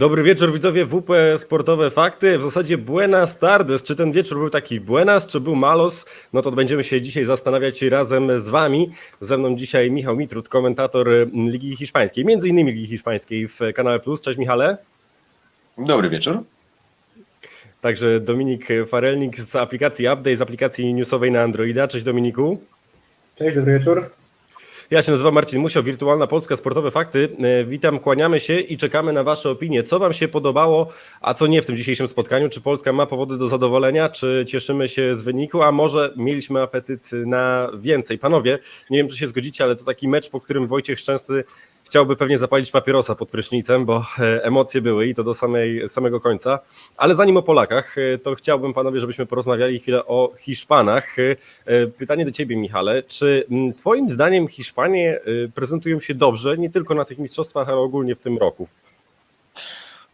Dobry wieczór widzowie WP Sportowe Fakty. W zasadzie buenas tardes. Czy ten wieczór był taki buenas, czy był malos? No to będziemy się dzisiaj zastanawiać razem z wami. Ze mną dzisiaj Michał Mitrut, komentator Ligi Hiszpańskiej, między innymi Ligi Hiszpańskiej w Kanale Plus. Cześć Michale. Dobry wieczór. Także Dominik Farelnik z aplikacji Update, z aplikacji newsowej na Androida. Cześć Dominiku. Cześć, dobry wieczór. Ja się nazywam Marcin Musiał, Wirtualna Polska Sportowe Fakty. E, Witam, kłaniamy się i czekamy na Wasze opinie. Co Wam się podobało, a co nie w tym dzisiejszym spotkaniu? Czy Polska ma powody do zadowolenia, czy cieszymy się z wyniku, a może mieliśmy apetyt na więcej? Panowie, nie wiem, czy się zgodzicie, ale to taki mecz, po którym Wojciech Szczęsny chciałby pewnie zapalić papierosa pod prysznicem, bo e, emocje były i to do samej, samego końca. Ale zanim o Polakach, e, to chciałbym panowie, żebyśmy porozmawiali chwilę o Hiszpanach. E, Pytanie do ciebie, Michale. Czy twoim zdaniem Hiszpanie prezentują się dobrze, nie tylko na tych mistrzostwach, ale ogólnie w tym roku?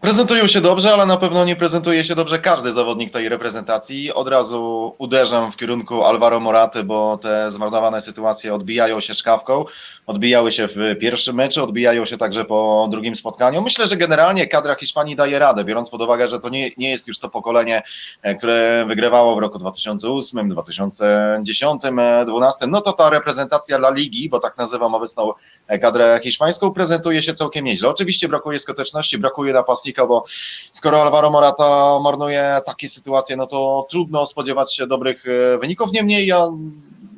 Prezentują się dobrze, ale na pewno nie prezentuje się dobrze każdy zawodnik tej reprezentacji. Od razu uderzam w kierunku Alvaro Moraty, bo te zmarnowane sytuacje odbijają się szkawką. Odbijały się w pierwszym meczu, odbijają się także po drugim spotkaniu. Myślę, że generalnie kadra Hiszpanii daje radę, biorąc pod uwagę, że to nie, nie jest już to pokolenie, e, które wygrywało w roku 2008, 2010, 2012. No to ta reprezentacja La Ligi, bo tak nazywam obecną kadrę hiszpańską, prezentuje się całkiem nieźle. Oczywiście brakuje skuteczności, brakuje napastnika, bo skoro Alvaro Morata marnuje takie sytuacje, no to trudno spodziewać się dobrych e, wyników. Niemniej ja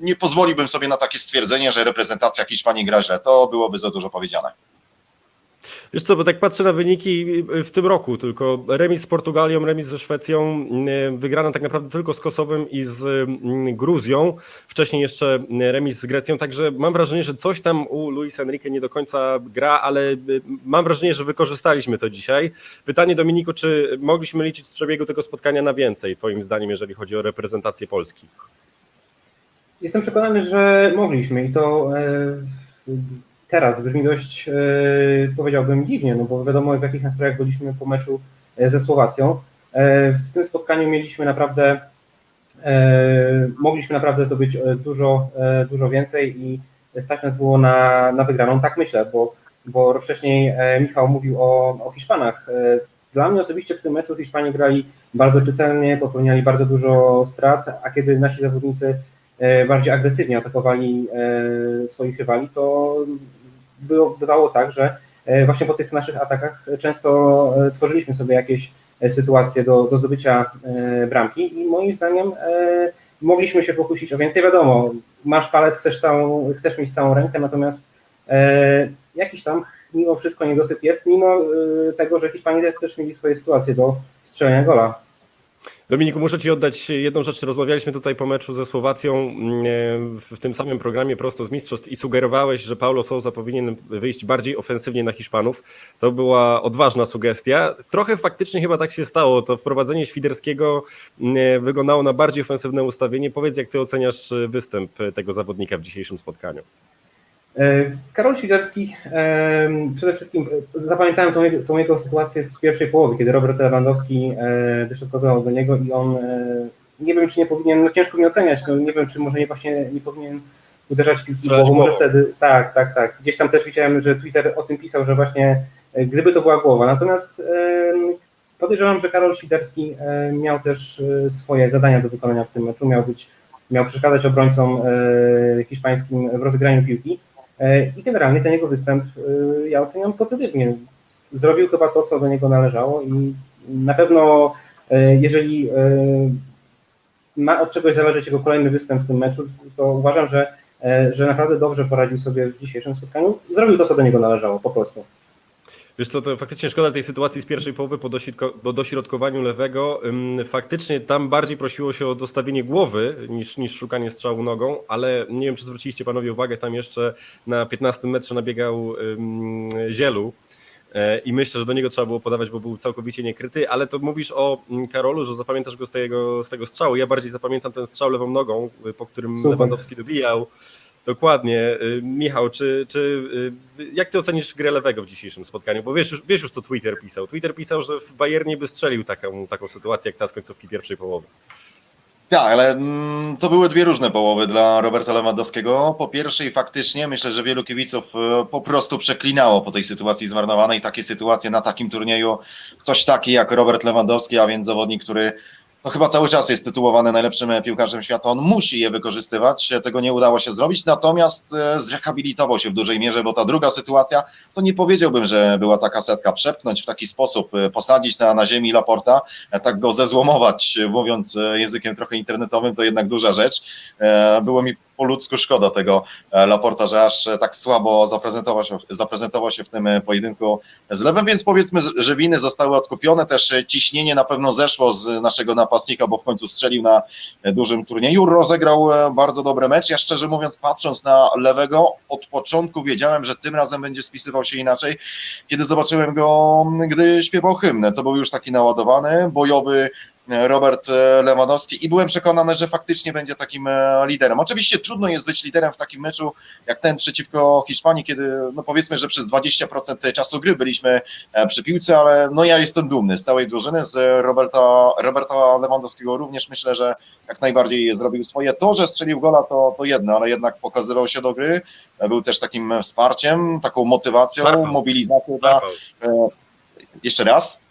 nie pozwoliłbym sobie na takie stwierdzenie, że reprezentacja Hiszpanii gra źle. To byłoby za dużo powiedziane. Wiesz co, bo tak patrzę na wyniki w tym roku, tylko remis z Portugalią, remis ze Szwecją, y, wygrana tak naprawdę tylko z Kosowem i z y, Gruzją, wcześniej jeszcze remis z Grecją, także mam wrażenie, że coś tam u Luis Enrique nie do końca gra, ale y, mam wrażenie, że wykorzystaliśmy to dzisiaj. Pytanie Dominiku, czy mogliśmy liczyć z przebiegu tego spotkania na więcej, twoim zdaniem, jeżeli chodzi o reprezentację Polski? Jestem przekonany, że mogliśmy i to e, teraz brzmi dość, e, powiedziałbym, dziwnie, no bo wiadomo w jakich nastrojach byliśmy po meczu e, ze Słowacją. E, w tym spotkaniu mieliśmy naprawdę, mogliśmy naprawdę zdobyć dużo, dużo więcej i stać nas było na, na wygraną, tak myślę, bo, bo wcześniej Michał mówił o, o Hiszpanach. Dla mnie osobiście w tym meczu Hiszpanie grali bardzo czytelnie, popełniali bardzo dużo strat, a kiedy nasi zawodnicy bardziej agresywnie atakowali swoich rywali, to było, bywało tak, że e, właśnie po tych naszych atakach często e, tworzyliśmy sobie jakieś e, sytuacje do, do zdobycia e, bramki i moim zdaniem e, mogliśmy się pokusić o więcej. Wiadomo, masz palec, chcesz, całą, chcesz mieć całą rękę, natomiast e, jakiś tam mimo wszystko niedosyt jest, mimo e, tego, że Hiszpanie też mieli swoje sytuacje do strzelenia gola. Dominiku, muszę Ci oddać jedną rzecz. Rozmawialiśmy tutaj po meczu ze Słowacją mm, w tym samym programie prosto z mistrzostw i sugerowałeś, że Paulo Sousa powinien wyjść bardziej ofensywnie na Hiszpanów. To była odważna sugestia. Trochę faktycznie chyba tak się stało. To wprowadzenie Świderskiego mm, wyglądało na bardziej ofensywne ustawienie. Powiedz, jak Ty oceniasz występ tego zawodnika w dzisiejszym spotkaniu? E, Karol Świderski, e, przede wszystkim e, zapamiętałem tą, jego- tą jego sytuację z pierwszej połowy, kiedy Robert Lewandowski wyszybkował do niego i on, nie wiem czy nie powinien, no ciężko mi oceniać, no nie wiem czy może nie właśnie nie powinien uderzać piłki głową, może wtedy, tak, tak, tak. Gdzieś tam też widziałem, że Twitter o tym pisał, że właśnie gdyby to była głowa, natomiast podejrzewam, że Karol Świderski miał też swoje zadania do wykonania w tym meczu, miał być, miał przeszkadzać obrońcom hiszpańskim w rozegraniu piłki, I generalnie ten jego występ e, ja oceniam pozytywnie. Zrobił chyba to, co do niego należało i na pewno e, jeżeli e, ma od czegoś zależeć jego kolejny występ w tym meczu, to uważam, że, e, że naprawdę dobrze poradził sobie w dzisiejszym spotkaniu. Zrobił to, co do niego należało, po prostu. Wiesz co, to faktycznie szkoda tej sytuacji z pierwszej połowy po, dośrodko- po dośrodkowaniu lewego. Faktycznie tam bardziej prosiło się o dostawienie głowy niż, niż szukanie strzału nogą, ale nie wiem, czy zwróciliście panowie uwagę, tam jeszcze na 15 metrze nabiegał Zielu. E, I myślę, że do niego trzeba było podawać, bo był całkowicie niekryty, ale to mówisz o mm, Karolu, że zapamiętasz go z tego, z tego strzału. Ja bardziej zapamiętam ten strzał lewą nogą, y, po którym. Lewandowski dobijał. Dokładnie. Y, Michał, czy, czy y, jak ty ocenisz grę lewego w dzisiejszym spotkaniu? Bo wiesz, wiesz już, co Twitter pisał. Twitter pisał, że w Bayernie by strzelił taką, taką sytuację, jak ta z końcówki pierwszej połowy. Tak, ale mm, to były dwie różne połowy dla Roberta Lewandowskiego. Po pierwszej faktycznie myślę, że wielu kibiców e, po prostu przeklinało po tej sytuacji zmarnowanej. Takie sytuacje na takim turnieju ktoś taki jak Robert Lewandowski, a więc zawodnik, który no chyba cały czas jest tytułowany najlepszym piłkarzem świata. On musi je wykorzystywać. Tego nie udało się zrobić, natomiast e, zrehabilitował się w dużej mierze, bo ta druga sytuacja, to nie powiedziałbym, że była taka setka. Przepchnąć w taki sposób, e, posadzić na, na ziemi Laporta, e, tak go zezłomować, mówiąc językiem trochę internetowym, to jednak duża rzecz. Było mi po ludzku szkoda tego e, Laporta, że aż e, tak słabo zaprezentował się, zaprezentował się w tym e, pojedynku z Lewem, więc powiedzmy, że winy zostały odkupione, też ciśnienie na pewno zeszło z naszego napastnika, bo w końcu strzelił na dużym turnieju, rozegrał bardzo dobry mecz. Ja szczerze mówiąc, patrząc na Lewego, od początku wiedziałem, że tym razem będzie spisywał się inaczej, kiedy zobaczyłem go, gdy śpiewał hymnę. To był już taki naładowany, bojowy Robert e, Lewandowski i byłem przekonany, że faktycznie będzie takim e, liderem. Oczywiście trudno jest być liderem w takim meczu jak ten przeciwko Hiszpanii, kiedy no powiedzmy, że przez 20% czasu gry byliśmy e, przy piłce, ale no ja jestem dumny z całej drużyny, z Roberta, Roberta Lewandowskiego również myślę, że jak najbardziej zrobił swoje. To, że strzelił gola to, to jedno, ale jednak pokazywał się do gry, był też takim wsparciem, taką motywacją, mobilizacją jeszcze raz?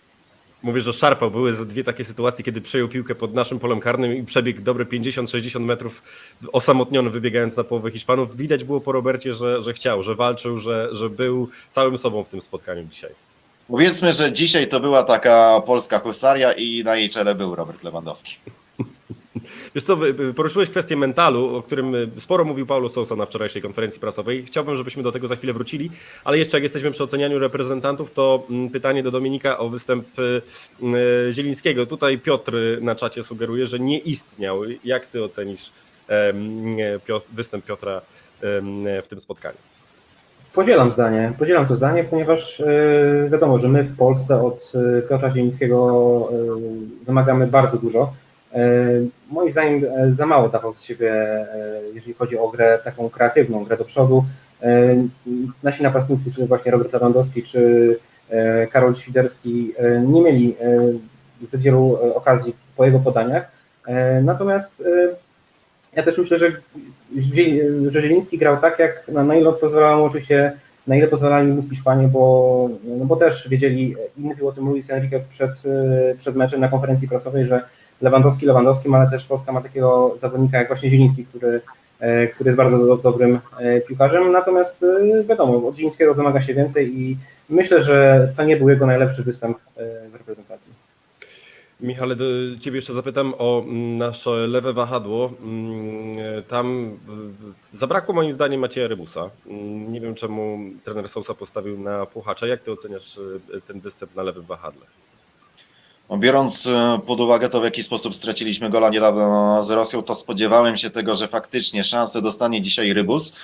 Mówię, że szarpał. Były dwie takie sytuacje, kiedy przejął piłkę pod naszym polem karnym i przebiegł dobre 50-60 metrów osamotniony, wybiegając na połowę Hiszpanów. Widać było po Robercie, że, że chciał, że walczył, że, że był całym sobą w tym spotkaniu dzisiaj. Powiedzmy, że dzisiaj to była taka polska husaria i na jej czele był Robert Lewandowski. Wiesz co, poruszyłeś kwestię mentalu, o którym y, sporo mówił Paulo Sousa na wczorajszej konferencji prasowej. Chciałbym, żebyśmy do tego za chwilę wrócili, ale jeszcze jak jesteśmy przy ocenianiu reprezentantów, to mm, pytanie do Dominika o występ y, y, Zielińskiego. Tutaj Piotr na czacie sugeruje, że nie istniał. Jak ty ocenisz występ Piotra w tym spotkaniu? Podzielam zdanie, podzielam to zdanie, ponieważ wiadomo, że my w Polsce od Piotra Zielińskiego wymagamy bardzo dużo. E, moim zdaniem e, za mało dawał z siebie, e, jeżeli chodzi o grę taką kreatywną, grę do przodu. Nasi napastnicy, czy właśnie Robert Lewandowski, czy Karol Świderski nie mieli zbyt wielu okazji po jego podaniach. Natomiast ja też myślę, że, że Zieliński grał tak, jak na, na ile pozwalała mu oczywiście, na ile pozwalali mu Hiszpanie, bo, no bo też wiedzieli, i mówił o tym Luis Enrique przed, przed meczem na konferencji prasowej, że Lewandowski Lewandowskim, ale też Polska ma takiego zawodnika jak właśnie Zieliński, który, e, który jest bardzo do, dobrym e, piłkarzem, natomiast e, wiadomo, od Zielińskiego wymaga się więcej i myślę, że to nie był jego najlepszy występ w reprezentacji. Michale, do Ciebie jeszcze zapytam o mm, nasze lewe wahadło. Mm, Tam zabrakło moim zdaniem Macieja Rybusa. Mm, Nie wiem czemu trener Sousa postawił na Puchacza. Jak Ty oceniasz ten występ na lewym wahadle? No, Biorąc e, pod uwagę to, w jaki sposób straciliśmy gola niedawno z Rosją, to spodziewałem się tego, że faktycznie szansę dostanie dzisiaj Rybus.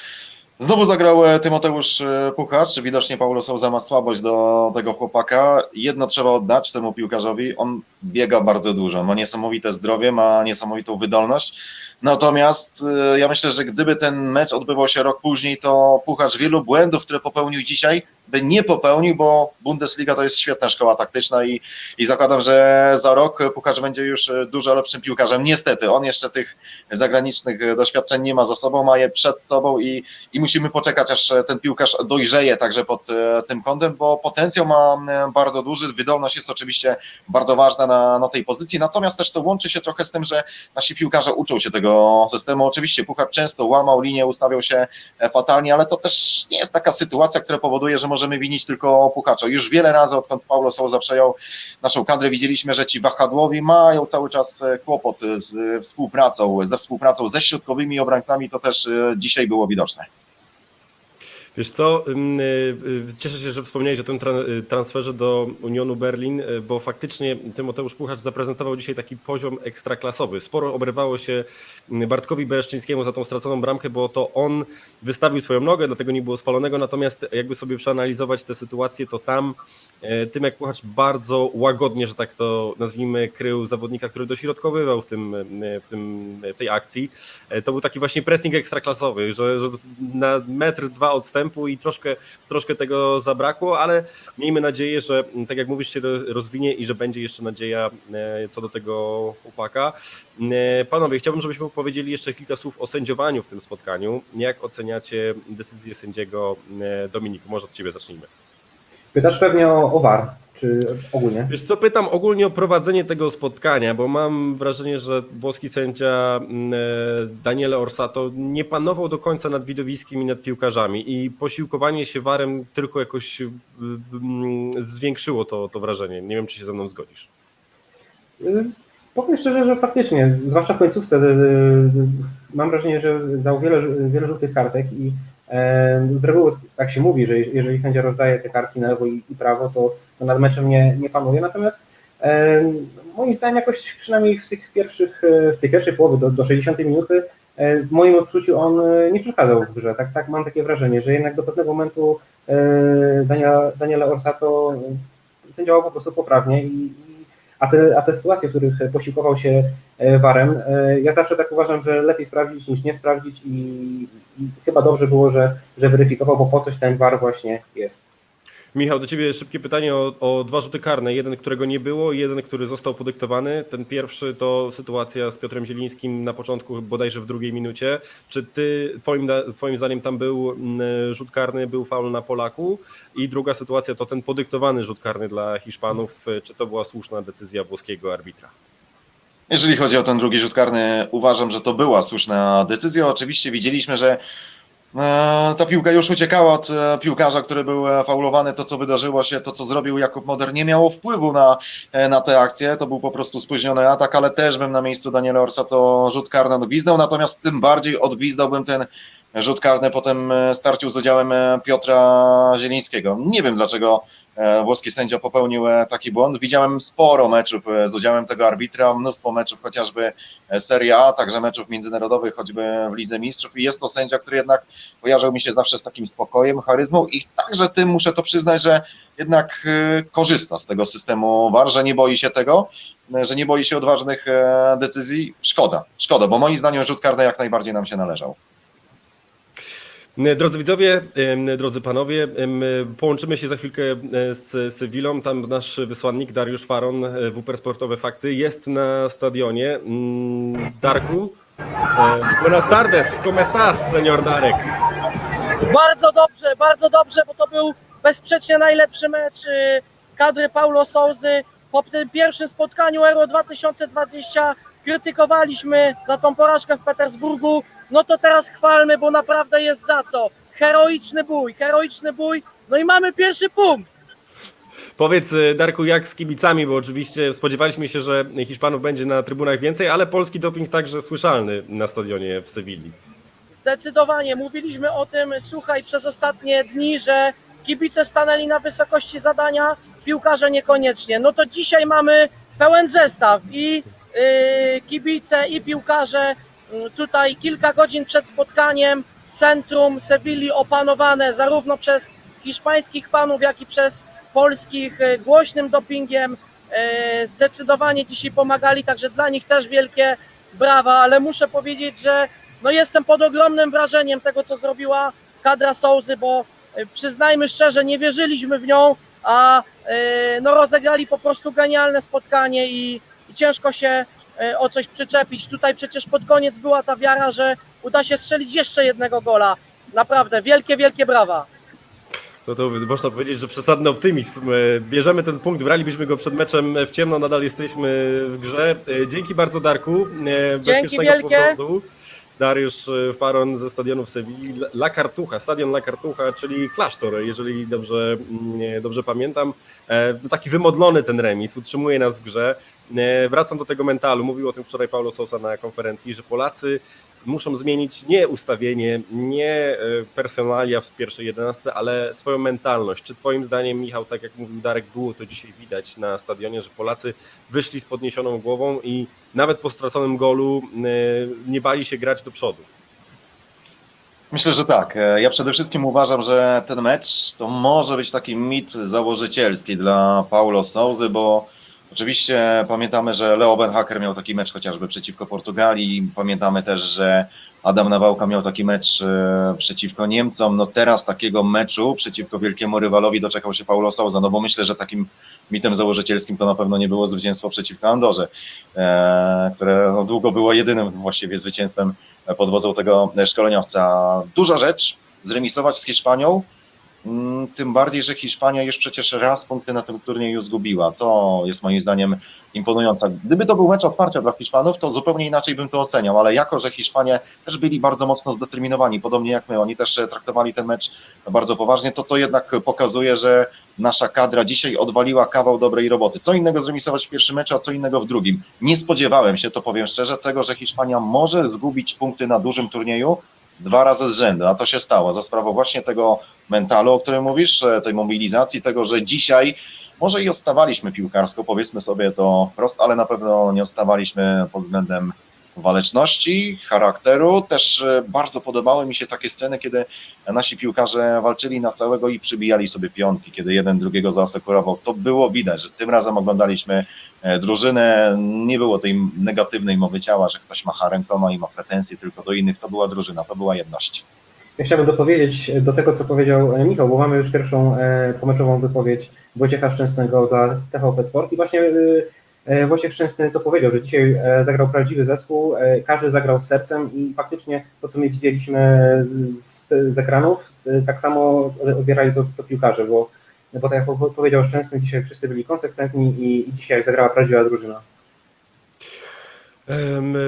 Znowu zagrał e, Tymoteusz e, Puchacz. Widocznie Paulo Souza ma słabość do tego chłopaka. Jedno trzeba oddać temu piłkarzowi. On biega bardzo dużo, ma niesamowite zdrowie, ma niesamowitą wydolność. Natomiast ja myślę, że gdyby ten mecz odbywał się rok później, to Puchacz wielu błędów, które popełnił dzisiaj, nie popełnił, bo Bundesliga to jest świetna szkoła taktyczna i, i zakładam, że za rok Puchacz będzie już dużo lepszym piłkarzem. Niestety, on jeszcze tych zagranicznych doświadczeń nie ma za sobą, ma je przed sobą i, i musimy poczekać, aż ten piłkarz dojrzeje także pod e, tym kątem, bo potencjał ma bardzo duży, wydolność jest oczywiście bardzo ważna na, na tej pozycji, natomiast też to łączy się trochę z tym, że nasi piłkarze uczą się tego systemu. Oczywiście Puchacz często łamał linię, ustawiał się e, fatalnie, ale to też nie jest taka sytuacja, która powoduje, że możemy winić tylko Puchacza. Już wiele razy, odkąd Paulo Sousa przejął naszą kadrę, widzieliśmy, że ci wahadłowi mają cały czas e, kłopot z e, współpracą, ze współpracą ze środkowymi obrońcami, to też e, dzisiaj było widoczne. Wiesz co, y, cieszę się, że wspomniałeś o tym tra- transferze do Unionu Berlin, bo faktycznie Tymoteusz Puchacz zaprezentował dzisiaj taki poziom ekstraklasowy. Sporo obrywało się Bartkowi Bereszczyńskiemu za tą straconą bramkę, bo to on wystawił swoją nogę, dlatego nie było spalonego, natomiast jakby sobie przeanalizować tę sytuację, to tam E, Tymek Puchacz bardzo łagodnie, że tak to nazwijmy, krył zawodnika, który dośrodkowywał w, tym, e, w, tym, w tej akcji. E, To był taki właśnie pressing ekstraklasowy, że, że na metr, dwa odstępu i troszkę, troszkę tego zabrakło, ale miejmy nadzieję, że m, tak jak mówisz, się ro- rozwinie i że będzie jeszcze nadzieja e, co do tego chłopaka. E, Panowie, chciałbym, żebyśmy powiedzieli jeszcze kilka słów o sędziowaniu w tym spotkaniu. Jak oceniacie decyzję sędziego e, Dominiku? Może od Ciebie zacznijmy. Pytasz pewnie o, o VAR, czy ogólnie? Wiesz co, pytam ogólnie o prowadzenie tego spotkania, bo mam wrażenie, że włoski sędzia mm, e, Daniele Orsato nie panował do końca nad widowiskiem i nad piłkarzami i posiłkowanie się warem tylko jakoś y, mm, zwiększyło to, to wrażenie. Nie wiem, czy się ze mną zgodzisz. Powiem szczerze, że faktycznie, zwłaszcza w końcówce, y, y, mam wrażenie, że dał wiele, wiele żółtych kartek i e, z reguły tak się mówi, że jeżeli sędzia rozdaje te kartki na lewo i, prawo, to, to nad meczem nie, nie panuje. Natomiast e, moim zdaniem jakoś przynajmniej w tych pierwszych, e, w tej pierwszej połowie do, do 60 minuty e, w moim odczuciu on e, nie przeszkadzał w grze. Tak, tak mam takie wrażenie, że jednak do pewnego momentu e, Daniela, Daniela Orsato e, sędziował po prostu poprawnie i a te, a te sytuacje, w których posiłkował się e, warem, e, ja zawsze tak uważam, że lepiej sprawdzić niż nie sprawdzić i, i chyba dobrze było, że, że weryfikował, bo po coś ten war właśnie jest. Michał, do Ciebie szybkie pytanie o, o dwa rzuty karne. Jeden, którego nie było i jeden, który został podyktowany. Ten pierwszy to sytuacja z Piotrem Zielińskim na początku, bodajże w drugiej minucie. Czy Ty, twoim, twoim zdaniem tam był mm, rzut karny, był faul na Polaku? I druga sytuacja to ten podyktowany rzut karny dla Hiszpanów. Czy to była słuszna decyzja włoskiego arbitra? Jeżeli chodzi o ten drugi rzut karny, uważam, że to była słuszna decyzja. Oczywiście widzieliśmy, że ta piłka już uciekała od e, piłkarza, który był e, faulowany. To, co wydarzyło się, to, co zrobił Jakub Moder, nie miało wpływu na, e, na tę akcję. To był po prostu spóźniony atak, ale też bym na miejscu Daniela Orsa to rzut karny odgwizdał. Natomiast tym bardziej odgwizdałbym ten rzut karny po tym e, starciu z udziałem e, Piotra Zielińskiego. Nie wiem, dlaczego e, włoski sędzia popełnił e, taki błąd. Widziałem sporo meczów e, z udziałem tego arbitra, mnóstwo meczów chociażby e, Serie A, także meczów międzynarodowych, choćby w Lidze Mistrzów i jest to sędzia, który jednak kojarzył mi się zawsze z takim spokojem, charyzmą i także tym muszę to przyznać, że jednak e, korzysta z tego systemu VAR, że nie boi się tego, e, że nie boi się odważnych e, decyzji. Szkoda, szkoda, bo moim zdaniem rzut karny jak najbardziej nam się należał. Drodzy widzowie, drodzy panowie, połączymy się za chwilkę e, z Sewilą. Tam nasz wysłannik Dariusz Faron, e, WPR Sportowe Fakty, jest na stadionie. Mm, Darku, e, buenas tardes, ¿cómo estás, señor Darek? Bardzo dobrze, bardzo dobrze, bo to był bezsprzecznie najlepszy mecz y, kadry Paulo Souzy. Po tym pierwszym spotkaniu Euro 2020 krytykowaliśmy za tą porażkę w Petersburgu. No to teraz chwalmy, bo naprawdę jest za co. Heroiczny bój, heroiczny bój. No i mamy pierwszy punkt. Powiedz, e, Darku, jak z kibicami, bo oczywiście spodziewaliśmy się, że Hiszpanów będzie na trybunach więcej, ale polski doping także słyszalny na stadionie w Sewilli. Zdecydowanie. Mówiliśmy o tym, słuchaj, przez ostatnie dni, że kibice stanęli na wysokości zadania, piłkarze niekoniecznie. No to dzisiaj mamy pełen zestaw i yy, kibice, i piłkarze. Tutaj kilka godzin przed spotkaniem centrum Sewilli opanowane zarówno przez hiszpańskich fanów, jak i przez polskich yy, głośnym dopingiem. Yy, Zdecydowanie dzisiaj pomagali, także dla nich też wielkie brawa, ale muszę powiedzieć, że no jestem pod ogromnym wrażeniem tego, co zrobiła kadra Sołzy, bo e, przyznajmy szczerze, nie wierzyliśmy w nią, a e, no rozegrali po prostu genialne spotkanie i, i ciężko się e, o coś przyczepić. Tutaj przecież pod koniec była ta wiara, że uda się strzelić jeszcze jednego gola. Naprawdę, wielkie, wielkie brawa. No to można powiedzieć, że przesadny optymizm. E, Bierzemy ten punkt, bralibyśmy go przed meczem w ciemno, nadal jesteśmy w grze. E, Dzięki bardzo Darku. E, bezpiecznego wielkie. powrotu. Dariusz e, Faron ze stadionu w Sewilli, La Cartucha, stadion La Cartucha, czyli klasztor, jeżeli dobrze, mm, dobrze pamiętam. E, no taki wymodlony ten remis, utrzymuje nas w grze. E, Wracam do tego mentalu, mówił o tym wczoraj Paulo Sousa na konferencji, że Polacy muszą zmienić nie ustawienie, nie e, personalia w pierwszej 11, ale swoją mentalność. Czy Twoim zdaniem, Michał, tak jak mówił Darek, było to dzisiaj widać na stadionie, że Polacy wyszli z podniesioną głową i nawet po straconym golu e, nie bali się grać do przodu? Myślę, że tak. Ja przede wszystkim uważam, że ten mecz to może być taki mit założycielski dla Paulo Souzy, bo oczywiście pamiętamy, że Leo Benhaker miał taki mecz chociażby przeciwko Portugalii. Pamiętamy też, że Adam Nawałka miał taki mecz e, przeciwko Niemcom. No teraz takiego meczu przeciwko wielkiemu rywalowi doczekał się Paulo Souza, no bo myślę, że takim mitem założycielskim to na pewno nie było zwycięstwo przeciwko Andorze, e, które no, długo było jedynym właściwie zwycięstwem pod wodzą tego szkoleniowca. Duża rzecz, zremisować z Hiszpanią, tym bardziej, że Hiszpania już przecież raz punkty na tym turnieju zgubiła. To jest moim zdaniem imponujące. Gdyby to był mecz otwarcia dla Hiszpanów, to zupełnie inaczej bym to oceniał, ale jako, że Hiszpanie też byli bardzo mocno zdeterminowani, podobnie jak my, oni też e, traktowali ten mecz bardzo poważnie, to to jednak pokazuje, że nasza kadra dzisiaj odwaliła kawał dobrej roboty. Co innego zremisować w pierwszym meczu, a co innego w drugim. Nie spodziewałem się, to powiem szczerze, tego, że Hiszpania może zgubić punkty na dużym turnieju dwa razy z rzędu, a to się stało za sprawą właśnie tego mentalu, o którym mówisz, e, tej mobilizacji, tego, że dzisiaj może i odstawaliśmy piłkarsko, powiedzmy sobie to prost, ale na pewno nie odstawaliśmy pod względem waleczności, charakteru. Też e, bardzo podobały mi się takie sceny, kiedy nasi piłkarze walczyli na całego i przybijali sobie piątki, kiedy jeden drugiego zaasekurował. To było widać, że tym razem oglądaliśmy e, drużynę. Nie było tej negatywnej mowy ciała, że ktoś macha rękoma i ma pretensje tylko do innych. To była drużyna, to była jedność. Ja chciałbym dopowiedzieć do tego, co powiedział e, Michał, bo mamy już pierwszą e, pomeczową wypowiedź Wojciecha Szczęsnego dla TVP Sport i właśnie e, Wojciech Szczęsny to powiedział, że dzisiaj e, zagrał prawdziwy zespół, e, każdy zagrał z sercem i faktycznie to, co my widzieliśmy z, z, ekranów, e, tak samo odbierali to, to piłkarze, bo, bo tak jak po- powiedział Szczęsny, dzisiaj wszyscy byli konsekwentni i, i dzisiaj zagrała prawdziwa drużyna.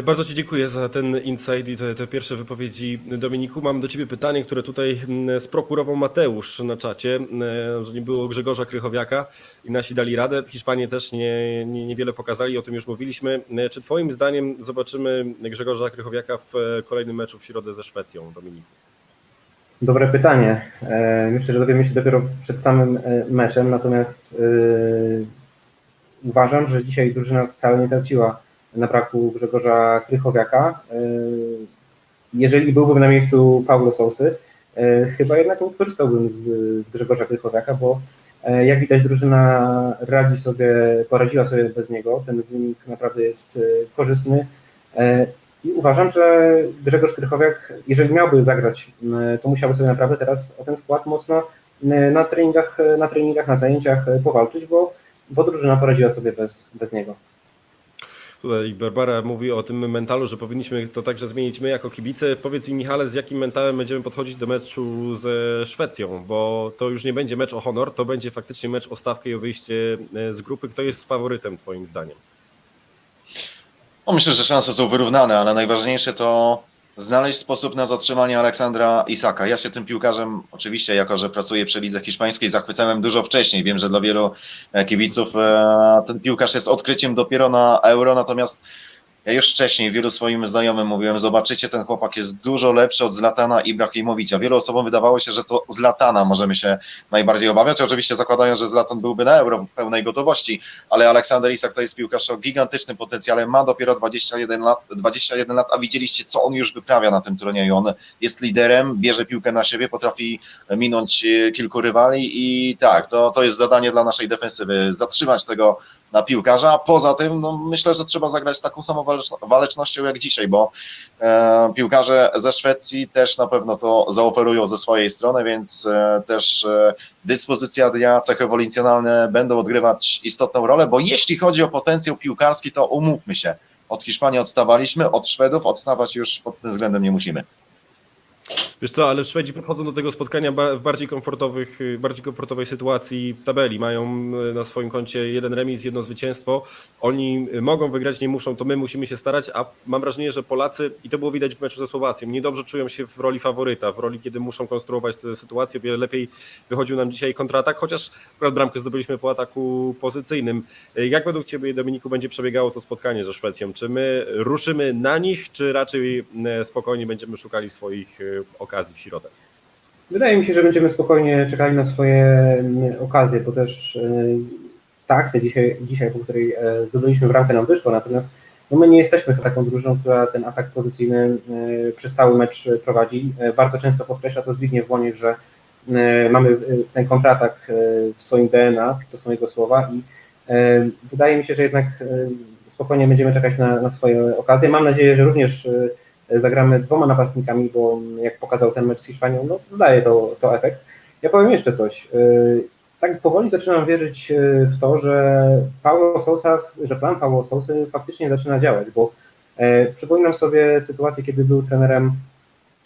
Bardzo Ci dziękuję za ten insight i te, te pierwsze wypowiedzi. Dominiku, mam do Ciebie pytanie, które tutaj mm, sprokurował Mateusz na czacie, że nie było Grzegorza Krychowiaka i nasi dali radę. Hiszpanie też nie, nie, niewiele pokazali, o tym już mówiliśmy. E, Czy Twoim zdaniem zobaczymy Grzegorza Krychowiaka w e, kolejnym meczu w środę ze Szwecją, Dominiku? Dobre pytanie. E, Myślę, że dowiemy się dopiero przed samym meczem, natomiast uważam, że dzisiaj drużyna wcale nie traciła na braku Grzegorza Krychowiaka. E, Jeżeli byłbym na miejscu Paulo Sousy, e, chyba jednak korzystałbym z, z Grzegorza Krychowiaka, bo e, jak widać drużyna radzi sobie, poradziła sobie bez niego. Ten wynik naprawdę jest korzystny. I uważam, że Grzegorz Krychowiak, jeżeli miałby zagrać, to musiałby sobie naprawdę teraz o ten skład mocno na treningach, na, treningach, na zajęciach powalczyć, bo, bo drużyna poradziła sobie bez, bez niego. Tutaj Barbara mówi o tym mentalu, że powinniśmy to także zmienić my jako kibice. Powiedz mi Michale, z jakim mentalem będziemy podchodzić do meczu ze Szwecją, bo to już nie będzie mecz o honor, to będzie faktycznie mecz o stawkę i o wyjście e, z grupy. Kto jest faworytem twoim zdaniem? No myślę, że szanse są wyrównane, ale najważniejsze to znaleźć sposób na zatrzymanie Aleksandra Isaka. Ja się tym piłkarzem, oczywiście, jako że pracuję przy lidze hiszpańskiej, zachwycałem dużo wcześniej. Wiem, że dla wielu e, kibiców e, ten piłkarz jest odkryciem dopiero na euro, natomiast ja już wcześniej wielu swoim znajomym mówiłem, zobaczycie, ten chłopak jest dużo lepszy od Zlatana Ibrahimowicza. Wielu osobom wydawało się, że to Zlatana możemy się najbardziej obawiać, oczywiście zakładając, że Zlatan byłby na euro pełnej gotowości, ale Aleksander Isak to jest piłkarz o gigantycznym potencjale, ma dopiero 21 lat, 21 lat, a widzieliście, co on już wyprawia na tym turnieju. On jest liderem, bierze piłkę na siebie, potrafi minąć kilku rywali i tak, to, to jest zadanie dla naszej defensywy, zatrzymać tego na piłkarza, a poza tym no, myślę, że trzeba zagrać z taką samą waleczno- walecznością jak dzisiaj, bo e, piłkarze ze Szwecji też na pewno to zaoferują ze swojej strony, więc e, też e, dyspozycja dnia, cechy wolicjonalne będą odgrywać istotną rolę, bo jeśli chodzi o potencjał piłkarski, to umówmy się, od Hiszpanii odstawaliśmy, od Szwedów odstawać już pod tym względem nie musimy. Wiesz co, ale Szwedzi podchodzą do tego spotkania w bardziej komfortowych, y, bardziej komfortowej sytuacji tabeli. Mają y, na swoim koncie jeden remis, jedno zwycięstwo. Oni y, mogą wygrać, nie muszą, to my musimy się starać, a mam wrażenie, że Polacy, i to było widać w meczu ze Słowacją, niedobrze czują się w roli faworyta, w roli, kiedy muszą konstruować tę sytuację. Wiele lepiej wychodził nam dzisiaj kontratak, chociaż bramkę zdobyliśmy po ataku pozycyjnym. Jak według Ciebie, Dominiku, będzie przebiegało to spotkanie ze Szwecją? Czy my ruszymy na nich, czy raczej spokojnie będziemy szukali swoich okazji w środę? Wydaje mi się, że będziemy spokojnie czekali na swoje m, okazje, bo też e, ta akcja dzisiaj, dzisiaj po której e, zdobyliśmy bramkę nam wyszła, natomiast no my nie jesteśmy taką drużyną, która ten atak pozycyjny e, przez cały mecz prowadzi. E, Bardzo często podkreśla to Zbigniew Woniek, że e, mamy ten kontratak w swoim DNA, to są jego słowa i e, wydaje mi się, że jednak spokojnie będziemy czekać na, na swoje okazje. Mam nadzieję, że również zagramy dwoma napastnikami, bo jak pokazał ten mecz z Hiszpanią, no zdaje to, to efekt. Ja powiem jeszcze coś. E, Tak powoli zaczynam wierzyć e, w to, że Paulo Sousa, że plan Paulo Sousy faktycznie zaczyna działać, bo e, przypominam sobie sytuację, kiedy był trenerem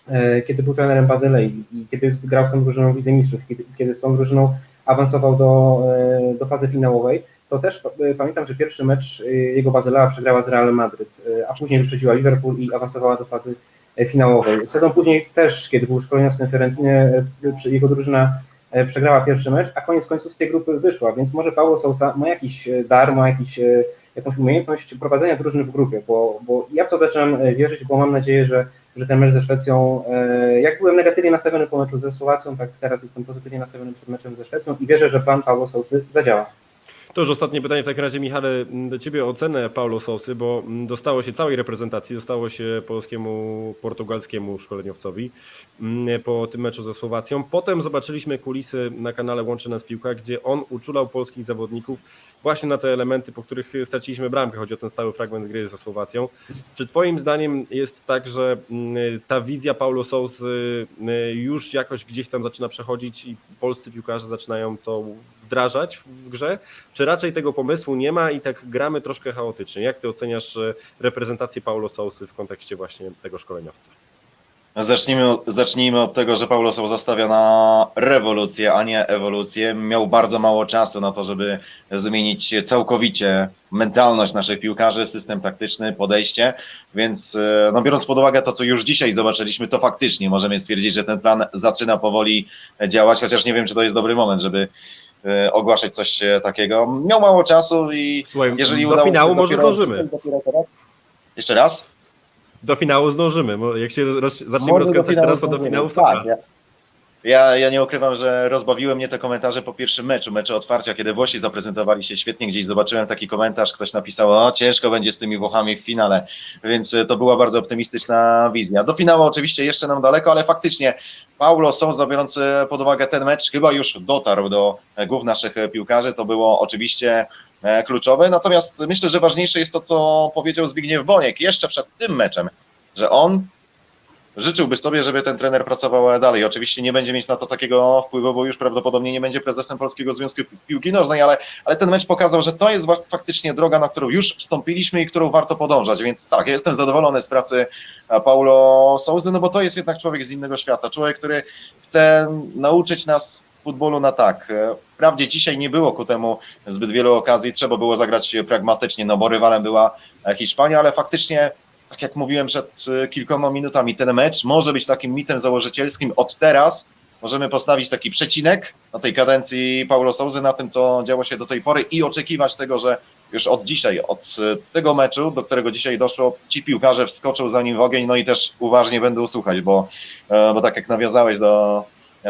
e, kiedy był trenerem Bazylei i kiedy grał z tą drużyną w Lidze Mistrzów, kiedy, kiedy z tą drużyną awansował do, e, do fazy finałowej, to też e, pamiętam, że pierwszy mecz e, jego Bazylea przegrała z Realem Madryt, e, a później wyprzedziła Liverpool i awansowała do fazy e, finałowej. Sezon później też, kiedy był szkoleniowcem w Fiorentinie, e, jego drużyna e, przegrała pierwszy mecz, a koniec końców z tej grupy wyszła, więc może Paulo Sousa ma jakiś dar, ma jakiś, jakąś umiejętność prowadzenia drużyny w grupie, bo, bo ja w to zaczynam wierzyć, bo mam nadzieję, że, że ten mecz ze Szwecją, jak byłem negatywnie nastawiony po meczu ze Słowacją, tak teraz jestem pozytywnie nastawiony przed meczem ze Szwecją i wierzę, że plan Paulo Sousy zadziała. To już ostatnie pytanie w takim razie, Michale, m, do Ciebie ocenę Paulo Sousy, bo m, dostało się całej reprezentacji, dostało się polskiemu, portugalskiemu szkoleniowcowi m, po tym meczu ze Słowacją. Potem zobaczyliśmy kulisy na kanale Łączy Nas Piłka, gdzie on uczulał polskich zawodników właśnie na te elementy, po których straciliśmy bramkę. Chodzi o ten stały fragment gry ze Słowacją. Czy Twoim zdaniem jest tak, że ta wizja Paulo Sousy m, już jakoś gdzieś tam zaczyna przechodzić i polscy piłkarze zaczynają to wdrażać w grze? Czy raczej tego pomysłu nie ma i tak gramy troszkę chaotycznie? Jak ty oceniasz e, reprezentację Paulo Sousy w kontekście właśnie tego szkoleniowca? Zacznijmy, zacznijmy od tego, że Paulo Sousa stawia na rewolucję, a nie ewolucję. Miał bardzo mało czasu na to, żeby zmienić całkowicie mentalność naszych piłkarzy, system taktyczny, podejście, więc e, no, biorąc pod uwagę to, co już dzisiaj zobaczyliśmy, to faktycznie możemy stwierdzić, że ten plan zaczyna powoli działać, chociaż nie wiem, czy to jest dobry moment, żeby ogłaszać coś e, takiego. Miał mało czasu i Słuchaj, jeżeli do udało się finału może dopiero- zdążymy. dopiero teraz- Jeszcze raz? Do finału zdążymy. bo Jak się roz, zaczniemy Może rozkręcać teraz, to do finału tak, ja, ja, nie ukrywam, że rozbawiły mnie te komentarze po pierwszym meczu, meczu otwarcia, kiedy Włosi zaprezentowali się świetnie, gdzieś zobaczyłem taki komentarz, ktoś napisał, o ciężko będzie z tymi Włochami w finale, więc e, to była bardzo optymistyczna wizja. Do finału oczywiście jeszcze nam daleko, ale faktycznie Paulo Sousa, biorąc e, pod uwagę ten mecz, chyba już dotarł do e, głów naszych piłkarzy, to było oczywiście kluczowe, natomiast myślę, że ważniejsze jest to, co powiedział Zbigniew Boniek jeszcze przed tym meczem, że on życzyłby sobie, żeby ten trener pracował dalej. Oczywiście nie będzie mieć na to takiego wpływu, bo już prawdopodobnie nie będzie prezesem Polskiego Związku Pi- Piłki Nożnej, ale, ale ten mecz pokazał, że to jest faktycznie droga, na którą już wstąpiliśmy i którą warto podążać. Więc tak, ja jestem zadowolony z pracy Paulo Souzy, no bo to jest jednak człowiek z innego świata. Człowiek, który chce nauczyć nas futbolu na tak. E, Wprawdzie dzisiaj nie było ku temu zbyt wielu okazji, trzeba było zagrać pragmatycznie, no bo rywalem była Hiszpania, ale faktycznie tak jak mówiłem przed y, kilkoma minutami, ten mecz może być takim mitem założycielskim. Od teraz możemy postawić taki przecinek na tej kadencji Paulo Souzy, na tym, co działo się do tej pory i oczekiwać tego, że już od dzisiaj, od y, tego meczu, do którego dzisiaj doszło, ci piłkarze wskoczą za nim w ogień, no i też uważnie będą słuchać, bo, e, bo tak jak nawiązałeś do,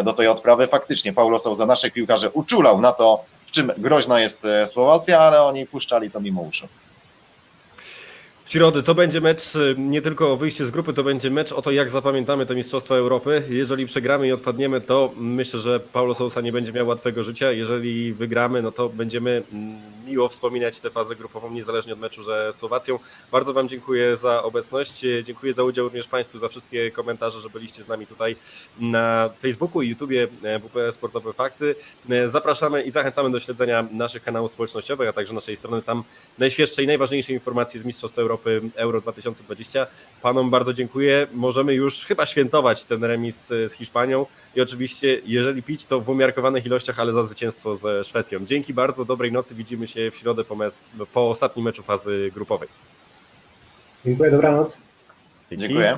do tej odprawy, faktycznie Paulo Souza naszych piłkarzy uczulał na to, w czym groźna jest e, Słowacja, ale oni puszczali to mimo uszu. W środę to będzie mecz y, nie tylko o wyjście z grupy, to będzie mecz o to, jak zapamiętamy te Mistrzostwa Europy. Jeżeli przegramy i odpadniemy, to myślę, że Paulo Sousa nie będzie miał łatwego życia. Jeżeli wygramy, no to będziemy mm, miło wspominać tę fazę grupową, niezależnie od meczu ze Słowacją. Bardzo Wam dziękuję za obecność. Dziękuję za udział również Państwu, za wszystkie komentarze, że byliście z nami tutaj na Facebooku i YouTubie e, WP Sportowe Fakty. E, Zapraszamy i zachęcamy do śledzenia naszych kanałów społecznościowych, a także naszej strony. Tam najświeższe i najważniejsze informacje z Mistrzostw Europy Euro 2020. Panom bardzo dziękuję. Możemy już chyba świętować ten remis z Hiszpanią i oczywiście, jeżeli pić, to w umiarkowanych ilościach, ale za zwycięstwo ze Szwecją. Dzięki bardzo, dobrej nocy. Widzimy się w środę po, me- po ostatnim meczu fazy grupowej. Dziękuję, dobranoc. Dzięki. Dziękuję.